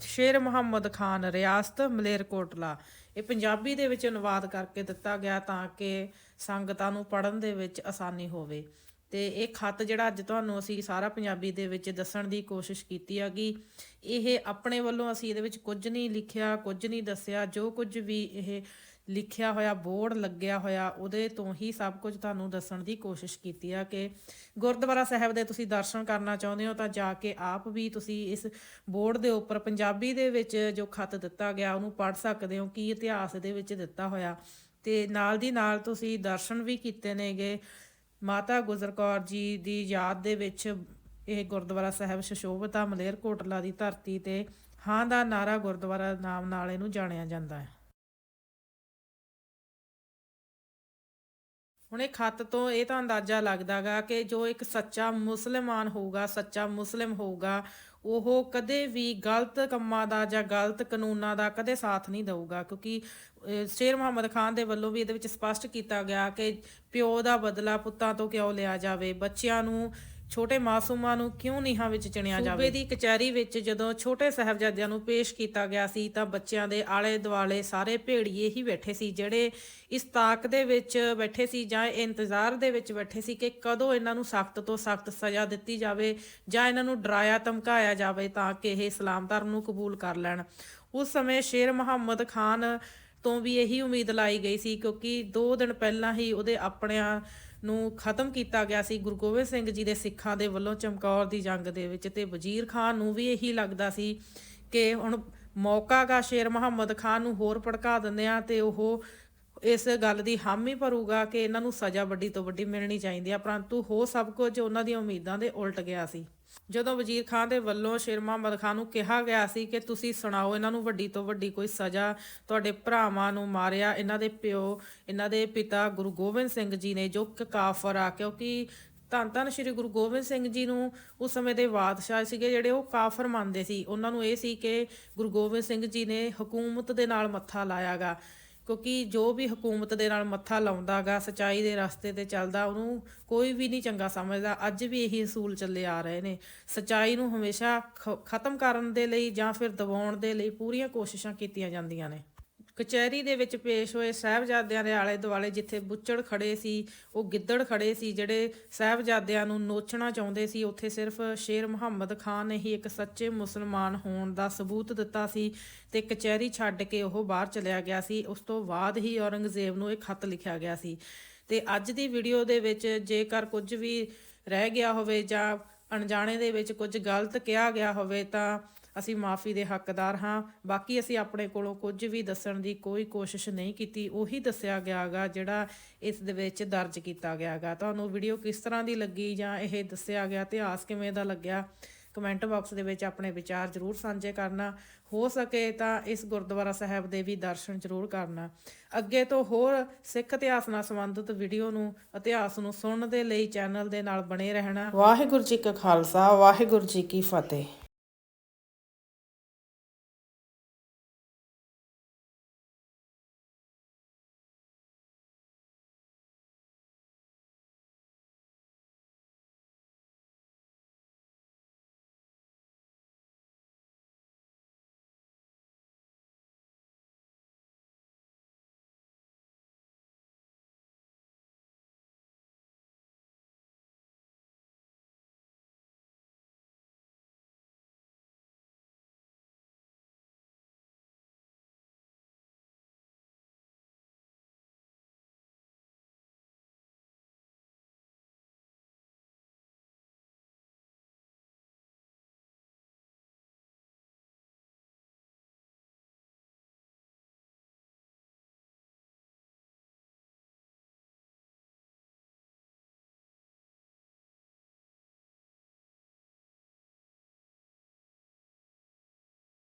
ਸ਼ੇਰ ਮੁਹੰਮਦ ਖਾਨ, ਰਿਆਸਤ ਮਲੇਰਕੋਟਲਾ। ਇਹ ਪੰਜਾਬੀ ਦੇ ਵਿੱਚ ਅਨੁਵਾਦ ਕਰਕੇ ਦਿੱਤਾ ਗਿਆ ਤਾਂ ਕਿ ਸੰਗਤਾਂ ਨੂੰ ਪੜਨ ਦੇ ਵਿੱਚ ਆਸਾਨੀ ਹੋਵੇ। ਤੇ ਇਹ ਖੱਤ ਜਿਹੜਾ ਅੱਜ ਤੁਹਾਨੂੰ ਅਸੀਂ ਸਾਰਾ ਪੰਜਾਬੀ ਦੇ ਵਿੱਚ ਦੱਸਣ ਦੀ ਕੋਸ਼ਿਸ਼ ਕੀਤੀ ਹੈਗੀ ਇਹ ਆਪਣੇ ਵੱਲੋਂ ਅਸੀਂ ਇਹਦੇ ਵਿੱਚ ਕੁਝ ਨਹੀਂ ਲਿਖਿਆ, ਕੁਝ ਨਹੀਂ ਦੱਸਿਆ, ਜੋ ਕੁਝ ਵੀ ਇਹ ਲਿਖਿਆ ਹੋਇਆ, ਬੋਰਡ ਲੱਗਿਆ ਹੋਇਆ, ਉਹਦੇ ਤੋਂ ਹੀ ਸਭ ਕੁਝ ਤੁਹਾਨੂੰ ਦੱਸਣ ਦੀ ਕੋਸ਼ਿਸ਼ ਕੀਤੀ ਆ ਕਿ ਗੁਰਦੁਆਰਾ ਸਾਹਿਬ ਦੇ ਤੁਸੀਂ ਦਰਸ਼ਨ ਕਰਨਾ ਚਾਹੁੰਦੇ ਹੋ ਤਾਂ ਜਾ ਕੇ ਆਪ ਵੀ ਤੁਸੀਂ ਇਸ ਬੋਰਡ ਦੇ ਉੱਪਰ ਪੰਜਾਬੀ ਦੇ ਵਿੱਚ ਜੋ ਖੱਤ ਦਿੱਤਾ ਗਿਆ, ਉਹਨੂੰ ਪੜ੍ਹ ਸਕਦੇ ਹੋ, ਕੀ ਇਤਿਹਾਸ ਦੇ ਵਿੱਚ ਦਿੱਤਾ ਹੋਇਆ ਤੇ ਨਾਲ ਦੀ ਨਾਲ ਤੁਸੀਂ ਦਰਸ਼ਨ ਵੀ ਕੀਤੇ ਨੇਗੇ। ਮਾਤਾ ਗੁਜਰ ਕੌਰ ਜੀ ਦੀ ਯਾਦ ਦੇ ਵਿੱਚ ਇਹ ਗੁਰਦੁਆਰਾ ਸਾਹਿਬ ਸ਼ਸ਼ੋਭਤਾ ਮਲੇਰਕੋਟਲਾ ਦੀ ਧਰਤੀ ਤੇ ਹਾਂ ਦਾ ਨਾਰਾ ਗੁਰਦੁਆਰਾ ਨਾਮ ਨਾਲ ਇਹਨੂੰ ਜਾਣਿਆ ਜਾਂਦਾ ਹੈ। ਹੁਣ ਇਹ ਖੱਤ ਤੋਂ ਇਹ ਤਾਂ ਅੰਦਾਜ਼ਾ ਲੱਗਦਾਗਾ ਕਿ ਜੋ ਇੱਕ ਸੱਚਾ ਮੁਸਲਮਾਨ ਹੋਊਗਾ, ਸੱਚਾ ਮੁਸਲਿਮ ਹੋਊਗਾ ਉਹ ਕਦੇ ਵੀ ਗਲਤ ਕੰਮਾਂ ਦਾ ਜਾਂ ਗਲਤ ਕਾਨੂੰਨਾਂ ਦਾ ਕਦੇ ਸਾਥ ਨਹੀਂ ਦਊਗਾ, ਕਿਉਂਕਿ ਸ਼ੇਰ ਮੁਹੰਮਦ ਖਾਨ ਦੇ ਵੱਲੋਂ ਵੀ ਇਹਦੇ ਵਿੱਚ ਸਪਸ਼ਟ ਕੀਤਾ ਗਿਆ ਕਿ ਪਿਓ ਦਾ ਬਦਲਾ ਪੁੱਤਾਂ ਤੋਂ ਕਿਉਂ ਲਿਆ ਜਾਵੇ? ਬੱਚਿਆਂ ਨੂੰ ਛੋਟੇ ਮਾਸੂਮਾਂ ਨੂੰ ਕਿਉਂ ਨੀਹਾਂ ਵਿੱਚ ਚਿਣਿਆ ਜਾਵੇ? ਸੂਬੇ ਦੀ ਕਚਹਿਰੀ ਵਿੱਚ ਜਦੋਂ ਛੋਟੇ ਸਾਹਿਬਜ਼ਾਦਿਆਂ ਨੂੰ ਪੇਸ਼ ਕੀਤਾ ਗਿਆ ਸੀ, ਤਾਂ ਬੱਚਿਆਂ ਦੇ ਆਲੇ ਦੁਆਲੇ ਸਾਰੇ ਭੇੜੀਏ ਹੀ ਬੈਠੇ ਸੀ, ਜਿਹੜੇ ਇਸ ਤਾਕ ਦੇ ਵਿੱਚ ਬੈਠੇ ਸੀ ਜਾਂ ਇੰਤਜ਼ਾਰ ਦੇ ਵਿੱਚ ਬੈਠੇ ਸੀ ਕਿ ਕਦੋਂ ਇਹਨਾਂ ਨੂੰ ਸਖਤ ਤੋਂ ਸਖਤ ਸਜ਼ਾ ਦਿੱਤੀ ਜਾਵੇ ਜਾਂ ਇਹਨਾਂ ਨੂੰ ਡਰਾਇਆ, ਧਮਕਾਇਆ ਜਾਵੇ ਤਾਂ ਕਿ ਇਹ ਇਸਲਾਮ ਧਰਮ ਨੂੰ ਕਬੂਲ ਕਰ ਲੈਣ। ਉਸ ਸਮੇਂ ਸ਼ੇਰ ਮੁਹੰਮਦ ਖਾਨ ਤੋਂ ਵੀ ਇਹੀ ਉਮੀਦ ਲਾਈ ਗਈ ਸੀ, ਕਿਉਂਕਿ 2 ਦਿਨ ਪਹਿਲਾਂ ਹੀ ਉਹਦੇ ਆਪਣਿਆਂ ਨੂੰ ਖਤਮ ਕੀਤਾ ਗਿਆ ਸੀ। ਗੁਰੂ ਗੋਬਿੰਦ ਸਿੰਘ ਜੀ ਦੇ ਸਿੱਖਾਂ ਦੇ ਵੱਲੋਂ ਚਮਕੌਰ ਦੀ ਜੰਗ ਦੇ ਵਿੱਚ ਤੇ ਵਜ਼ੀਰ ਖਾਨ ਨੂੰ ਵੀ ਇਹੀ ਲੱਗਦਾ ਸੀ ਕਿ ਹੁਣ ਮੌਕਾ ਗਾ, ਸ਼ੇਰ ਮੁਹੰਮਦ ਖਾਨ ਨੂੰ ਹੋਰ ਭੜਕਾ ਦਿੰਦੇ ਆ ਤੇ ਉਹ ਇਸ ਗੱਲ ਦੀ ਹਾਮੀ ਭਰੂਗਾ ਕਿ ਇਹਨਾਂ ਨੂੰ ਸਜ਼ਾ ਵੱਡੀ ਤੋਂ ਵੱਡੀ ਮਿਲਣੀ ਚਾਹੀਦੀ ਆ, ਪਰੰਤੂ ਹੋ ਸਭ ਕੁਝ ਉਹਨਾਂ ਦੀਆਂ ਉਮੀਦਾਂ ਦੇ ਉਲਟ ਗਿਆ ਸੀ। ਜਦੋਂ ਵਜ਼ੀਰ ਖਾਨ ਦੇ ਵੱਲੋਂ ਸ਼ੇਰ ਮੁਹੰਮਦ ਖਾਨ ਨੂੰ ਕਿਹਾ ਗਿਆ ਸੀ ਕਿ ਤੁਸੀਂ ਸੁਣਾਓ, ਇਹਨਾਂ ਨੂੰ ਵੱਡੀ ਤੋਂ ਵੱਡੀ ਕੋਈ ਸਜ਼ਾ ਤੁਹਾਡੇ ਭਰਾਵਾਂ ਨੂੰ ਮਾਰਿਆ, ਇਹਨਾਂ ਦੇ ਪਿਓ, ਇਹਨਾਂ ਦੇ ਪਿਤਾ ਗੁਰੂ ਗੋਬਿੰਦ ਸਿੰਘ ਜੀ ਨੇ ਜੋ ਕਾਫਰ ਆ, ਕਿਉਂਕਿ ਧੰਨ ਧੰਨ ਸ਼੍ਰੀ ਗੁਰੂ ਗੋਬਿੰਦ ਸਿੰਘ ਜੀ ਨੂੰ ਉਸ ਸਮੇਂ ਦੇ ਬਾਦਸ਼ਾਹ ਸੀਗੇ ਜਿਹੜੇ ਉਹ ਕਾਫਰ ਮੰਨਦੇ ਸੀ। ਉਹਨਾਂ ਨੂੰ ਇਹ ਸੀ ਕਿ ਗੁਰੂ ਗੋਬਿੰਦ ਸਿੰਘ ਜੀ ਨੇ ਹਕੂਮਤ ਦੇ ਨਾਲ ਮੱਥਾ ਲਾਇਆਗਾ। ਕਿਉਂਕਿ ਜੋ ਵੀ ਹਕੂਮਤ ਦੇ ਨਾਲ ਮੱਥਾ ਲਾਉਂਦਾਗਾ, ਸਚਾਈ ਦੇ ਰਸਤੇ ਤੇ ਚੱਲਦਾ, ਉਹਨੂੰ ਕੋਈ ਵੀ ਨਹੀਂ ਚੰਗਾ ਸਮਝਦਾ। ਅੱਜ ਵੀ ਇਹੀ ਅਸੂਲ ਚੱਲੇ ਆ ਰਹੇ ਨੇ। ਸਚਾਈ ਨੂੰ ਹਮੇਸ਼ਾ ਖ- ਖਤਮ ਕਰਨ ਦੇ ਲਈ ਜਾਂ ਫਿਰ ਦਬਾਉਣ ਦੇ ਲਈ ਪੂਰੀਆਂ ਕੋਸ਼ਿਸ਼ਾਂ ਕੀਤੀਆਂ ਜਾਂਦੀਆਂ ਨੇ। ਕਚਹਿਰੀ ਦੇ ਵਿੱਚ ਪੇਸ਼ ਹੋਏ ਸਾਹਿਬਜ਼ਾਦਿਆਂ ਦੇ ਆਲੇ ਦੁਆਲੇ ਜਿੱਥੇ ਬੁੱਚੜ ਖੜੇ ਸੀ, ਉਹ ਗਿੱਦੜ ਖੜੇ ਸੀ, ਜਿਹੜੇ ਸਾਹਿਬਜ਼ਾਦਿਆਂ ਨੂੰ ਨੋਚਣਾ ਚਾਹੁੰਦੇ ਸੀ, ਉੱਥੇ ਸਿਰਫ ਸ਼ੇਰ ਮੁਹੰਮਦ ਖਾਨ ਨੇ ਹੀ ਇੱਕ ਸੱਚੇ ਮੁਸਲਮਾਨ ਹੋਣ ਦਾ ਸਬੂਤ ਦਿੱਤਾ ਸੀ ਤੇ ਕਚਹਿਰੀ ਛੱਡ ਕੇ ਉਹ ਬਾਹਰ ਚਲਿਆ ਗਿਆ ਸੀ। ਉਸ ਤੋਂ ਬਾਅਦ ਹੀ ਔਰੰਗਜ਼ੇਬ ਨੂੰ ਇਹ ਖੱਤ ਲਿਖਿਆ ਗਿਆ ਸੀ। ਤੇ ਅੱਜ ਦੀ ਵੀਡੀਓ ਦੇ ਵਿੱਚ ਜੇਕਰ ਕੁਝ ਵੀ ਰਹਿ ਗਿਆ ਹੋਵੇ ਜਾਂ ਅਣਜਾਣੇ ਦੇ ਵਿੱਚ ਕੁਝ ਗਲਤ ਕਿਹਾ ਗਿਆ ਹੋਵੇ ਤਾਂ ਅਸੀਂ ਮਾਫੀ ਦੇ ਹੱਕਦਾਰ ਹਾਂ। ਬਾਕੀ ਅਸੀਂ ਆਪਣੇ ਕੋਲੋਂ ਕੁਝ ਵੀ ਦੱਸਣ ਦੀ ਕੋਈ ਕੋਸ਼ਿਸ਼ ਨਹੀਂ ਕੀਤੀ। ਉਹੀ ਦੱਸਿਆ ਗਿਆਗਾ ਜਿਹੜਾ ਇਸ ਦੇ ਵਿੱਚ ਦਰਜ ਕੀਤਾ ਗਿਆਗਾ। ਤੁਹਾਨੂੰ ਵੀਡੀਓ ਕਿਸ ਤਰ੍ਹਾਂ ਦੀ ਲੱਗੀ ਜਾਂ ਇਹ ਦੱਸਿਆ ਗਿਆ, ਇਤਿਹਾਸ ਕਿਵੇਂ ਦਾ ਲੱਗਿਆ? ਕਮੈਂਟ ਬਾਕਸ ਦੇ ਵਿੱਚ ਆਪਣੇ ਵਿਚਾਰ ਜ਼ਰੂਰ ਸਾਂਝੇ ਕਰਨਾ। ਹੋ ਸਕੇ ਤਾਂ ਇਸ ਗੁਰਦੁਆਰਾ ਸਾਹਿਬ ਦੇ ਵੀ ਦਰਸ਼ਨ ਜ਼ਰੂਰ ਕਰਨਾ। ਅੱਗੇ ਤੋਂ ਹੋਰ ਸਿੱਖ ਇਤਿਹਾਸ ਨਾਲ ਸੰਬੰਧਿਤ ਵੀਡੀਓ ਨੂੰ, ਇਤਿਹਾਸ ਨੂੰ ਸੁਣਨ ਦੇ ਲਈ ਚੈਨਲ ਦੇ ਨਾਲ ਬਣੇ ਰਹਿਣਾ। ਵਾਹਿਗੁਰੂ ਜੀ ਕਾ ਖਾਲਸਾ, ਵਾਹਿਗੁਰੂ ਜੀ ਕੀ ਫਤਿਹ।